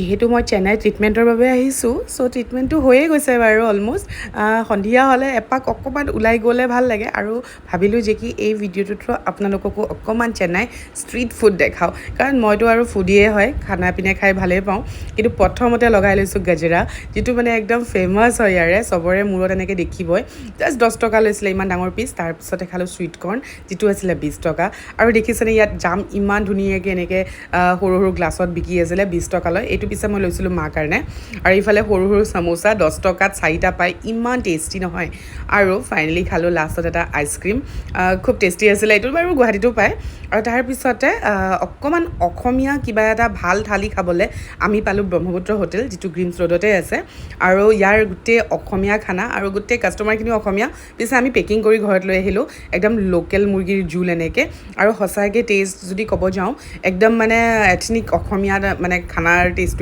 যিহেতু মই চেন্নাই ট্ৰিটমেণ্টৰ বাবে আহিছোঁ চ' ট্ৰিটমেণ্টটো হৈয়ে গৈছে বাৰু অলম'ষ্ট সন্ধিয়া হ'লে এপাক অকণমান ওলাই গ'লে ভাল লাগে আৰু ভাবিলোঁ যে কি এই ভিডিঅ'টোত আপোনালোককো অকণমান চেন্নাই ষ্ট্ৰীট ফুড দেখাওঁ। কাৰণ মইতো আৰু ফুডিয়ে হয় খানা পিনা খাই ভালেই পাওঁ। কিন্তু প্ৰথমতে লগাই লৈছোঁ গজৰা যিটো মানে একদম ফেমাছ হয় ইয়াৰে চবৰে মূৰত এনেকৈ দেখিবই। জাষ্ট দহ টকা লৈছিলে ইমান ডাঙৰ পিচ তাৰপিছতে খালোঁ চুইট কৰ্ণ যিটো আছিলে বিছ টকা। আৰু দেখিছেনে ইয়াত জাম ইমান ধুনীয়াকৈ এনেকৈ সৰু সৰু গ্লাছত বিকি আছিলে বিছ টকালৈ এইটো পিছে মই লৈছিলোঁ মাৰ কাৰণে। আৰু ইফালে সৰু সৰু চামোচা, দহ টকাত চাৰিটা পায় ইমান টেষ্টি নহয়। আৰু ফাইনেলি খালোঁ লাষ্টত এটা আইচক্ৰীম খুব টেষ্টি আছিলে, এইটো বাৰু গুৱাহাটীতো পায়। আৰু তাৰপিছতে অকণমান অসমীয়া কিবা এটা ভালো থালি খাবলৈ আমি পালোঁ ব্ৰহ্মপুত্ৰ হোটেল, যিটো গ্ৰীণছ ৰোডতে আছে। আৰু ইয়াৰ গোটেই অসমীয়া খানা আৰু গোটেই কাষ্টমাৰখিনিও অসমীয়া। পিছে আমি পেকিং কৰি ঘৰত লৈ আহিলোঁ, একদম লোকেল মুৰ্গীৰ জোল এনেকৈ। আৰু সঁচাকৈ টেষ্ট যদি ক'ব যাওঁ, একদম মানে এথনিক অসমীয়া মানে খানাৰ টেষ্টটো